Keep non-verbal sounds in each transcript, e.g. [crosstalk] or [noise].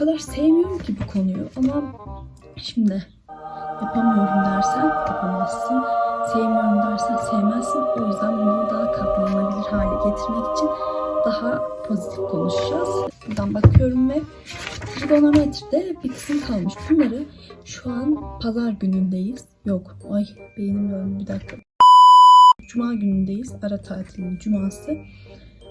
kadar sevmiyorum ki bu konuyu ama şimdi yapamıyorum dersen yapamazsın. Sevmiyorum dersen sevmezsin. O yüzden bunu daha katlanılabilir hale getirmek için daha pozitif konuşacağız. Buradan bakıyorum ve trigonometride bir kısım kalmış. Bunları şu an pazar günündeyiz. Yok. Ay beynim döndü bir dakika. Cuma günündeyiz. Ara tatilinin cuması.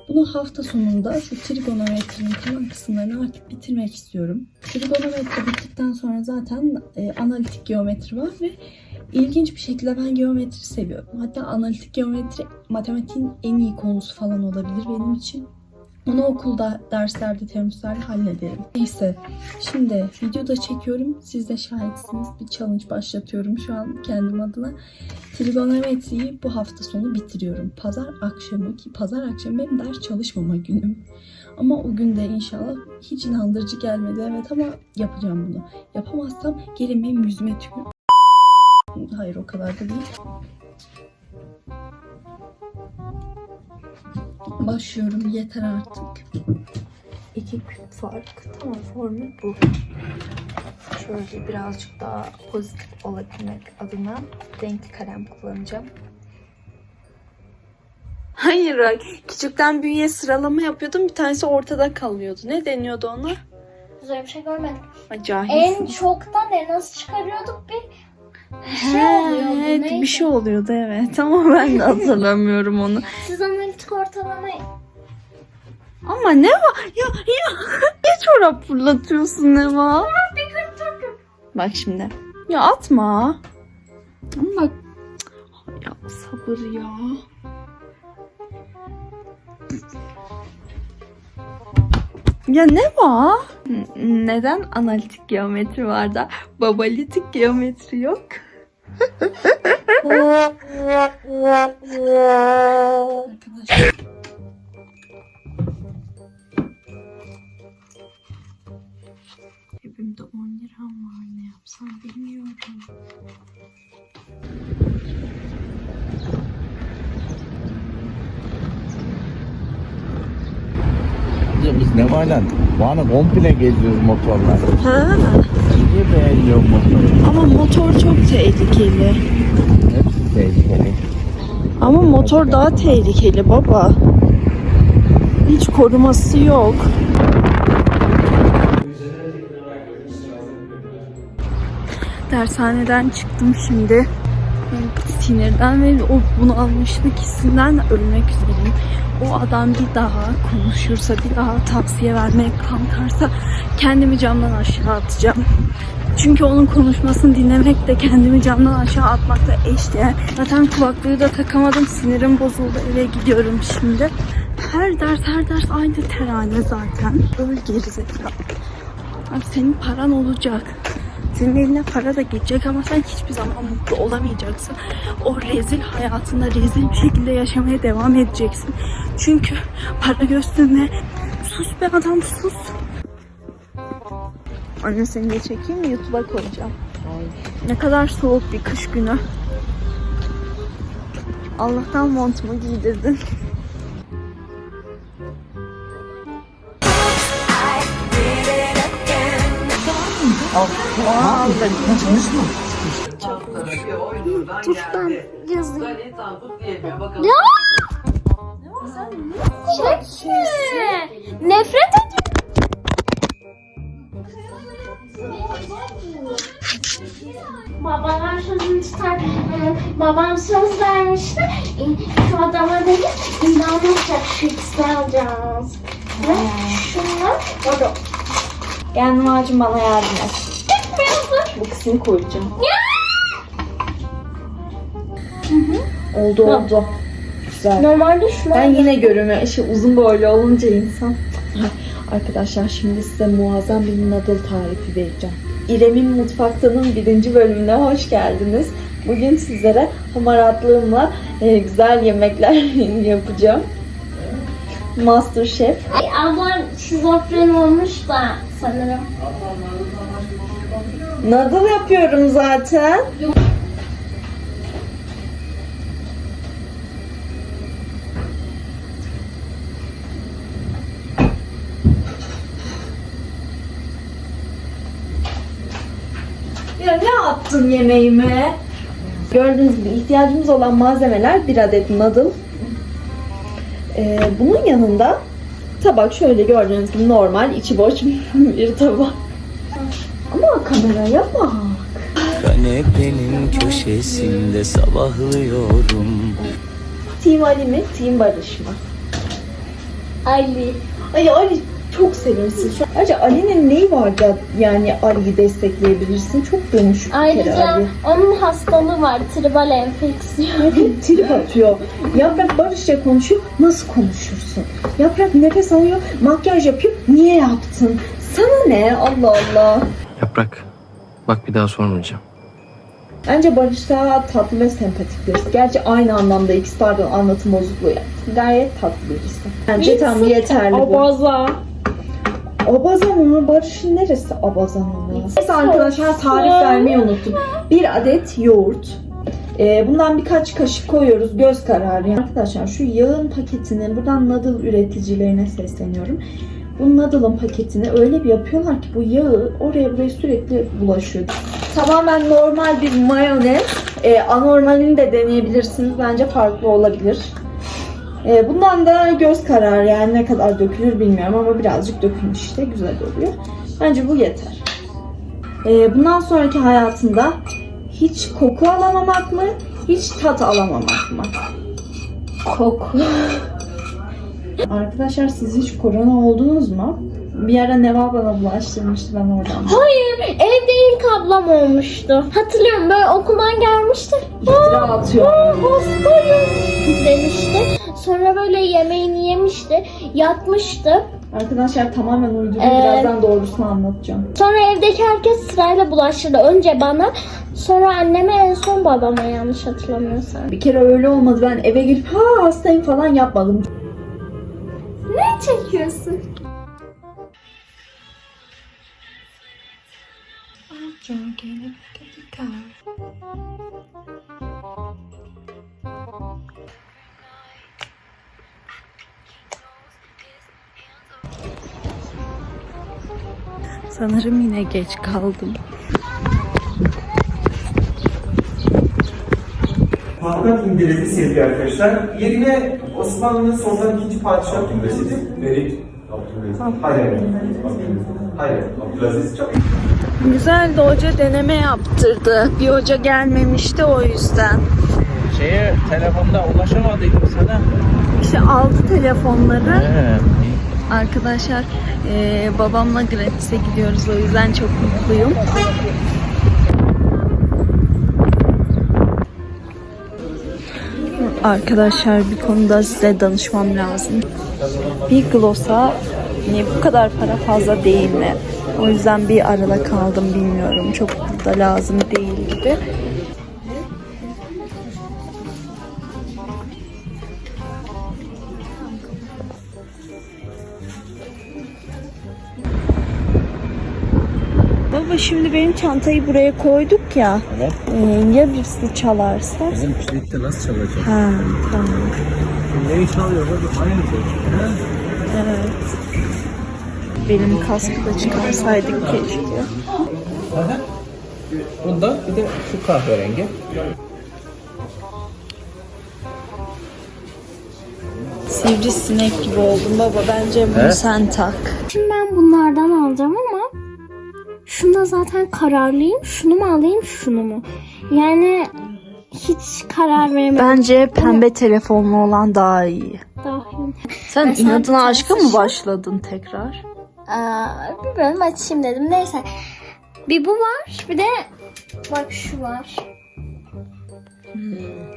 Bunu hafta sonunda şu trigonometrinin kalan kısımlarını artık bitirmek istiyorum. Trigonometri bittikten sonra zaten e, analitik geometri var ve ilginç bir şekilde ben geometri seviyorum. Hatta analitik geometri matematiğin en iyi konusu falan olabilir benim için. Onu okulda derslerde teoremlerle hallederim. Neyse şimdi videoda çekiyorum. Siz de şahitsiniz. Bir challenge başlatıyorum şu an kendim adına. Trigonometriyi bu hafta sonu bitiriyorum. Pazar akşamı ki pazar akşamı benim ders çalışmama günüm. Ama o gün de inşallah hiç inandırıcı gelmedi evet ama yapacağım bunu. Yapamazsam gelin benim yüzüme tükür. Hayır o kadar da değil. Başlıyorum yeter artık. İki küp fark. Tamam formül bu. Şöyle birazcık daha pozitif olabilmek adına renkli kalem kullanacağım. Hayır, küçükten büyüğe sıralama yapıyordum. Bir tanesi ortada kalıyordu. Ne deniyordu ona? Güzel bir şey görmedim. Ay, Cahilsin. En çoktan en az çıkarıyorduk bir bir şey He, oluyordu. evet, neydi? bir şey oluyordu evet ama ben de hatırlamıyorum onu. Siz analitik ortalamayı Ama ne var? Ya, ya [laughs] ne çorap fırlatıyorsun ne var? Bak şimdi. Ya atma. Ama bak. Ya sabır ya. Ya ne var? Neden analitik geometri var da babalitik geometri yok? Arkadaşlar. Cebimde 10 liram var ne yapsam bilmiyorum. Biz ne var lan? Van'ı komple geziyoruz motorla. Ha, Niye beğeniyorsun motoru? ama motor çok tehlikeli. Hepsi tehlikeli. Ama motor daha tehlikeli baba. Hiç koruması yok. Dershaneden çıktım şimdi. Sinirden ve o bunu almışlık hissinden ölmek üzereyim. O adam bir daha konuşursa, bir daha tavsiye vermeye kalkarsa kendimi camdan aşağı atacağım. Çünkü onun konuşmasını dinlemek de kendimi camdan aşağı atmakla eşdeğer. Zaten kulaklığı da takamadım. Sinirim bozuldu. Eve gidiyorum şimdi. Her ders her ders aynı terane zaten. Öl gerizekalı. Senin paran olacak. Senin eline para da geçecek ama sen hiçbir zaman mutlu olamayacaksın. O rezil hayatında rezil bir şekilde yaşamaya devam edeceksin. Çünkü para gösterme. Sus be adam sus. Anne seni de çekeyim mi? YouTube'a koyacağım. Ne kadar soğuk bir kış günü. Allah'tan montumu giydirdin. Dur ben yazayım. Çekme. Nefret ediyorum. Babalar sözünü tutar. Ee, Babam söz vermişti. Ee, Şu adama dedi, imdanı olacak şu alacağız. Ve şunlar, o. Gel Nuhacım bana yardım et. Bu kısmını koyacağım. Oldu oldu. Güzel. Normalde şunlar. Ben yine görünmüyor. İşte uzun boylu olunca insan. Arkadaşlar şimdi size muazzam bir noodle tarifi vereceğim. İrem'in Mutfakta'nın birinci bölümüne hoş geldiniz. Bugün sizlere hamaratlığımla e, güzel yemekler [laughs] yapacağım. Masterchef. Ay, ablam şizofren olmuş da sanırım. Noodle yapıyorum zaten. Ya ne attın yemeğime? Gördüğünüz gibi ihtiyacımız olan malzemeler bir adet noodle. Ee, bunun yanında tabak şöyle gördüğünüz gibi normal içi boş [laughs] bir tabak. Ama kameraya bak. Kanepenin köşesinde sabahlıyorum Team Ali mi? Team Barış mı? Ali. Ay Ali çok sevimsiz. Şu- Ayrıca Ali'nin neyi var da yani Ali'yi destekleyebilirsin? Çok dönüşük Ayrıca Ali. onun hastalığı var. Tribal enfeksiyon. Hep trip atıyor. Yaprak Barış'la konuşuyor. Nasıl konuşursun? Yaprak nefes alıyor, makyaj yapıyor. Niye yaptın? Sana ne? Allah Allah. Yaprak. Bak bir daha sormayacağım. Bence Barış daha tatlı ve sempatik birisi. Gerçi aynı anlamda ikisi pardon anlatım bozukluğu yaptı. Gayet tatlı birisi. Bence tam yeterli bu. Abaza. Abazan mı? Barış'ın neresi abazan mı? Neyse arkadaşlar tarif vermeyi unuttum. Bir adet yoğurt. Ee, bundan birkaç kaşık koyuyoruz göz kararı. Yani Arkadaşlar şu yağın paketini buradan noodle üreticilerine sesleniyorum. Bu noodle'ın paketini öyle bir yapıyorlar ki bu yağı oraya buraya sürekli bulaşıyor. Tamamen normal bir mayonez. Ee, anormalini de deneyebilirsiniz. Bence farklı olabilir. Ee, bundan da göz kararı yani ne kadar dökülür bilmiyorum ama birazcık dökülmüş işte güzel oluyor. Bence bu yeter. Ee, bundan sonraki hayatında hiç koku alamamak mı, hiç tat alamamak mı? Koku. Arkadaşlar siz hiç korona oldunuz mu? Bir ara Neva bana bulaştırmıştı ben oradan. Hayır, evde ilk ablam olmuştu. Hatırlıyorum böyle okuldan gelmişti. İftira atıyor. Hastayım demişti. Sonra böyle yemeğini yemişti. Yatmıştı. Arkadaşlar tamamen uyduruyor. Ee, Birazdan doğrusunu anlatacağım. Sonra evdeki herkes sırayla bulaştırdı. Önce bana, sonra anneme, en son babama yanlış hatırlamıyorsam. Bir kere öyle olmadı. Ben eve gelip ha hastayım falan yapmadım. Ne çekiyorsun? Sanırım yine geç kaldım. Hakan indirildi sevgili arkadaşlar. Yerine Osmanlı'nın sondan ikinci padişah kimdesiydi? Ferit. Hayır. Hayır. Abdülaziz çok Güzel de hoca deneme yaptırdı. Bir hoca gelmemişti o yüzden. Şeye telefonda ulaşamadıydım sana. İşte aldı telefonları. He. Arkadaşlar eee, babamla gratis'e gidiyoruz o yüzden çok mutluyum. Arkadaşlar bir konuda size danışmam lazım. Bir glossa niye bu kadar para fazla değil mi? O yüzden bir arada kaldım bilmiyorum. Çok da lazım değil gibi. Şimdi benim çantayı buraya koyduk ya. Evet. Ee, ya birisi çalarsa? Bizim kilitte nasıl çalacak? Ha tamam. Neyi çalıyor? Aynı şey. Evet. Benim kaskı da çıkarsaydık keşke. Bunda bir de şu kahverengi. Sivrisinek gibi oldum baba. Bence bunu He? sen tak. Şimdi ben bunlardan alacağım ama şunda zaten kararlıyım. Şunu mu alayım, şunu mu? Yani hiç karar veremedim. Bence pembe telefonlu olan daha iyi. Dahil. Sen Mesela inadına bir aşka mı başladın tekrar? Aa, bilmiyorum açayım dedim. Neyse. Bir bu var. Bir de bak şu var.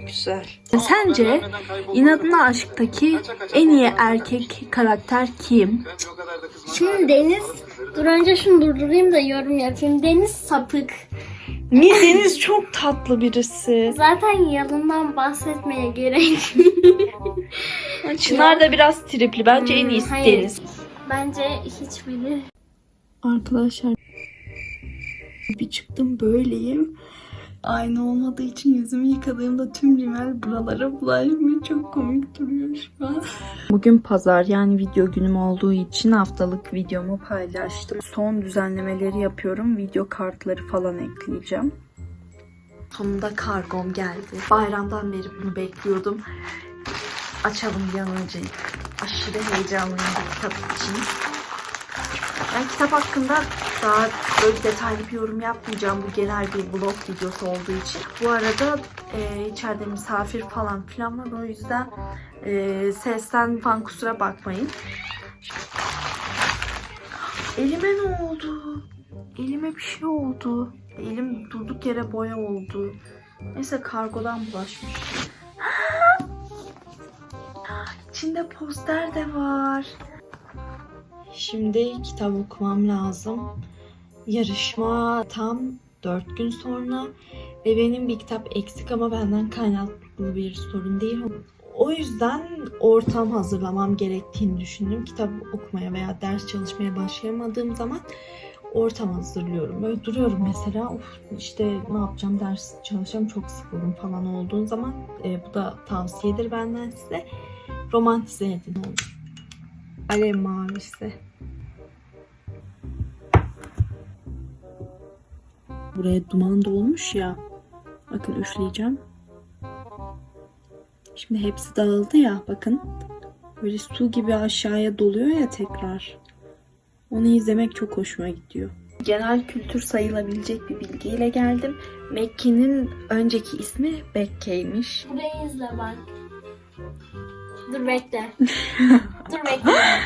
Güzel. Sence inadına aşktaki en iyi erkek karakter kim? Şimdi Deniz dur önce şunu durdurayım da yorum yapayım. Deniz sapık. Niye Deniz çok tatlı birisi. Zaten yalından bahsetmeye gerek. [laughs] Çınar da biraz tripli. Bence en iyisi hayır. Deniz. Bence hiçbiri. Arkadaşlar bir çıktım böyleyim. Aynı olmadığı için yüzümü yıkadığımda tüm rimel buralara bulaşmıyor. Çok komik duruyor şu an. Bugün pazar yani video günüm olduğu için haftalık videomu paylaştım. Son düzenlemeleri yapıyorum. Video kartları falan ekleyeceğim. Sonunda kargom geldi. Bayramdan beri bunu bekliyordum. Açalım bir an önce. Aşırı heyecanlıyım bu kitap için. Ben kitap hakkında daha böyle detaylı bir yorum yapmayacağım. Bu genel bir blog videosu olduğu için. Bu arada e, içeride misafir falan filan var. O yüzden e, sesten falan kusura bakmayın. Elime ne oldu? Elime bir şey oldu. Elim durduk yere boya oldu. Neyse kargodan bulaşmış. [gasps] İçinde poster de var. Şimdi kitap okumam lazım. Yarışma tam 4 gün sonra ve benim bir kitap eksik ama benden kaynaklı bir sorun değil. O yüzden ortam hazırlamam gerektiğini düşündüm. Kitap okumaya veya ders çalışmaya başlayamadığım zaman ortam hazırlıyorum. Böyle duruyorum mesela of işte ne yapacağım ders çalışacağım çok sıkıldım falan olduğun zaman e, bu da tavsiyedir benden size. Romantize edin onu. Alev mavisi. Buraya duman dolmuş ya. Bakın üfleyeceğim. Şimdi hepsi dağıldı ya bakın. Böyle su gibi aşağıya doluyor ya tekrar. Onu izlemek çok hoşuma gidiyor. Genel kültür sayılabilecek bir bilgiyle geldim. Mekke'nin önceki ismi Bekke'ymiş. Burayı izle bak. Dur bekle. [laughs] Dur bekle. [gasps]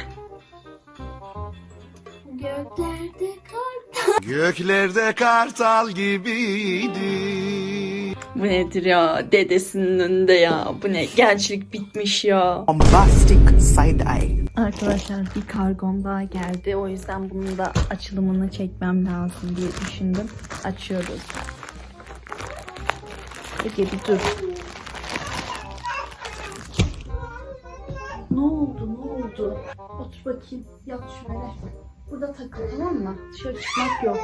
Göklerde kar. Göklerde kartal gibiydi. Bu nedir ya? Dedesinin önünde ya. Bu ne? Gençlik bitmiş ya. Bombastic side eye. Arkadaşlar bir kargom daha geldi. O yüzden bunun da açılımını çekmem lazım diye düşündüm. Açıyoruz. Peki bir dur. Ne oldu? Ne oldu? Otur bakayım. Yat şöyle. Burada takıl tamam mı? Dışarı çıkmak yok.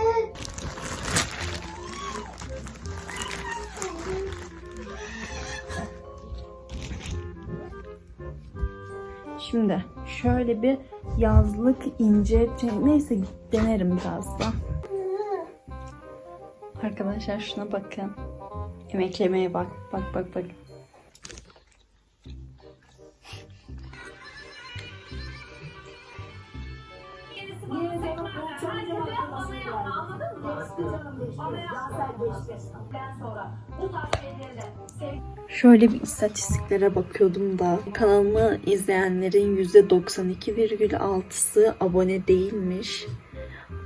Şimdi şöyle bir yazlık ince neyse denerim biraz da. Arkadaşlar şuna bakın. Emeklemeye bak. Bak bak bak. Şöyle bir istatistiklere bakıyordum da kanalımı izleyenlerin %92,6'sı abone değilmiş.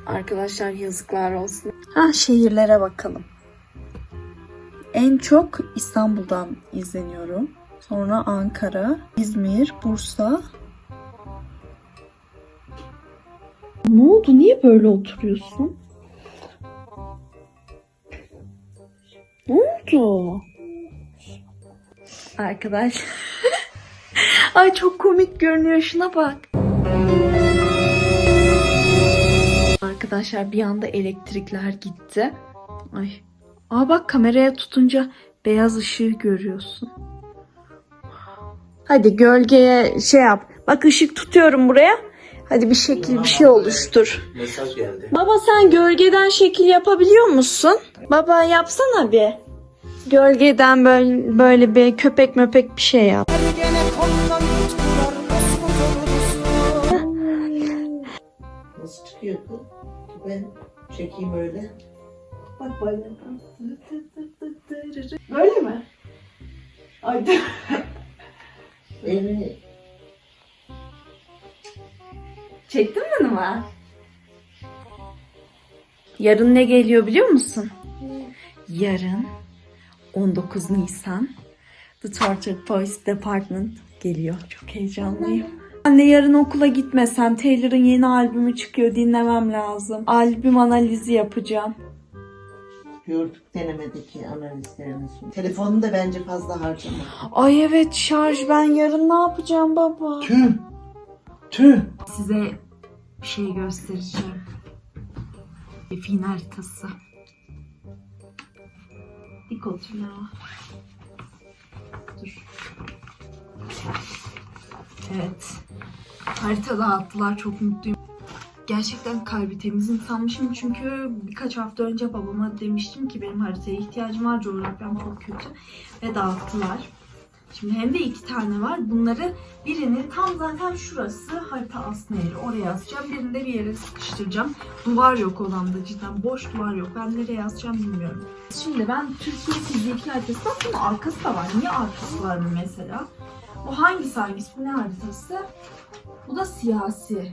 Arkadaşlar yazıklar olsun. Ha şehirlere bakalım. En çok İstanbul'dan izleniyorum. Sonra Ankara, İzmir, Bursa. Ne oldu? Niye böyle oturuyorsun? Ne oldu? Arkadaş. [laughs] Ay çok komik görünüyor. Şuna bak. Arkadaşlar bir anda elektrikler gitti. Ay. Aa bak kameraya tutunca beyaz ışığı görüyorsun. Hadi gölgeye şey yap. Bak ışık tutuyorum buraya. Hadi bir şekil bir şey oluştur. Mesaj geldi. Baba sen gölgeden şekil yapabiliyor musun? Baba yapsana bir. Gölgeden böyle, böyle bir köpek möpek bir şey yap. Nasıl çıkıyor bu? Ben çekeyim öyle. Bak böyle. Böyle mi? Ay Elini Çektin mi numara? Yarın ne geliyor biliyor musun? Yarın 19 Nisan The Tortured Poets Department geliyor. Çok heyecanlıyım. Anne yarın okula gitmesem Taylor'ın yeni albümü çıkıyor dinlemem lazım. Albüm analizi yapacağım. gördük denemedeki analizlerini. şimdi. Telefonu da bence fazla harcama. Ay evet şarj ben yarın ne yapacağım baba? Tüh. Tüh. Size bir şey göstereceğim. Bir fin haritası. koltuğum ya. Dur. Evet. Harita dağıttılar. Çok mutluyum. Gerçekten kalbi temiz insanmışım çünkü birkaç hafta önce babama demiştim ki benim haritaya ihtiyacım var. Coğrafyam çok kötü. Ve dağıttılar. Şimdi hem de iki tane var. Bunları birini tam zaten şurası harita aslında yeri. Oraya yazacağım. Birini de bir yere sıkıştıracağım. Duvar yok odamda cidden. Boş duvar yok. Ben nereye yazacağım bilmiyorum. Şimdi ben Türkiye fiziki haritası aslında arkası da var. Niye arkası var mı mesela? Bu hangisi hangisi? Bu ne haritası? Bu da siyasi.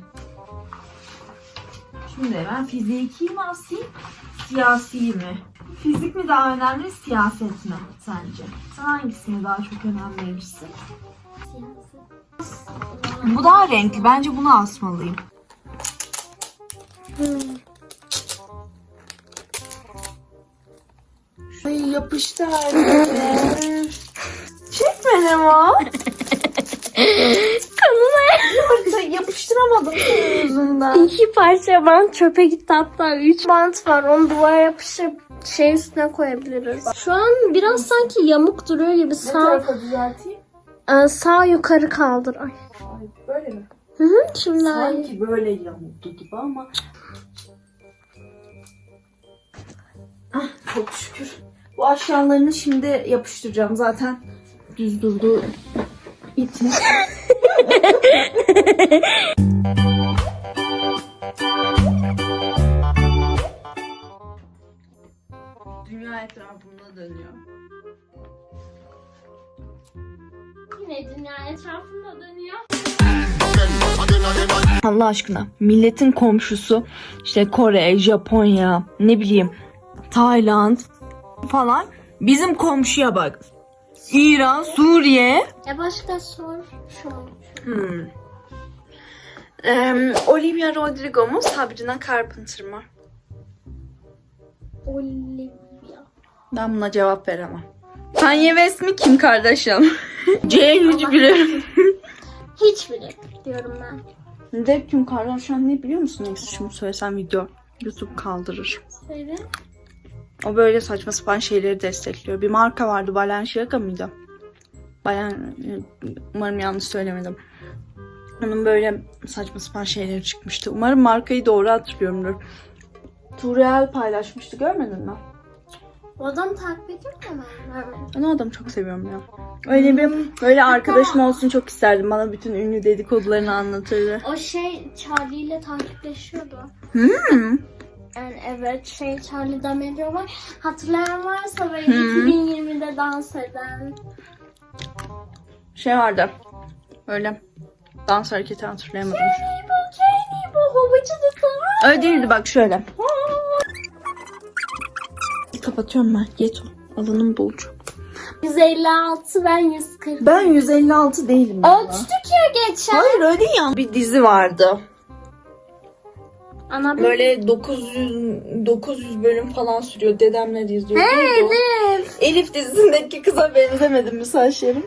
Şimdi ben fiziki mi asayım? Siyasi mi? Fizik mi daha önemli, siyaset mi sence? Sen hangisini daha çok önem verirsin? Bu daha renkli. Bence bunu asmalıyım. Ay yapıştı her yere. Çekmedim o. [laughs] Yapıştıramadım senin yüzünden. İki parça bant çöpe gitti hatta üç bant var onu duvara yapıştırıp şey üstüne koyabiliriz. Şu an biraz sanki yamuk duruyor gibi Ne sağ tarafa düzelteyim? Ee, sağ yukarı kaldır. Ay. Ay, böyle mi? Hı hı, şimdi. Sanki böyle yamuktu gibi ama. Ah, çok şükür. Bu aşağılarını şimdi yapıştıracağım zaten. Düz durdu için. [laughs] [laughs] Dünya etrafında dönüyor. Yine dünya etrafında dönüyor. Allah aşkına milletin komşusu işte Kore, Japonya, ne bileyim Tayland falan bizim komşuya bak. İran, Suriye. E başka sor. Şu. Hmm. Em, Olivia Rodrigo mu Sabrina Carpenter mı? Olivia. Ben buna cevap veremem. Kanye West mi Kim Kardashian? [laughs] C100 bilirim. [laughs] Hiç bile diyorum ben. De Kim Kardashian ne biliyor musun? Neyse şimdi söylesem video YouTube kaldırır. Söyle. O böyle saçma sapan şeyleri destekliyor. Bir marka vardı Balenciaga mıydı? Balen... Umarım yanlış söylemedim. Onun böyle saçma sapan şeyleri çıkmıştı. Umarım markayı doğru hatırlıyorumdur. Tuğrel paylaşmıştı görmedin mi? O adam takip ediyor mu ben? O adamı çok seviyorum ya. Öyle bir böyle arkadaşım olsun çok isterdim. Bana bütün ünlü dedikodularını anlatırdı. O şey Charlie ile takipleşiyordu. Hmm. Yani evet şey Charlie D'Amelio var. Hatırlayan varsa böyle Hmm. 2020'de dans eden. Şey vardı. Böyle dans hareketi hatırlayamadım. Kenny bu Kenny bu havacı tutar. Öyle değildi bak şöyle. Kapatıyorum ben. Yeto. Alanım bolcu. 156 ben 140. Ben 156 değilim. Ölçtük ya geçen. Hayır öyle değil ya. Bir dizi vardı. Ana Böyle 900 900 bölüm falan sürüyor. Dedemle izliyor. Neydi o? Elif. Elif dizisindeki kıza benzemedim mi saçlarım?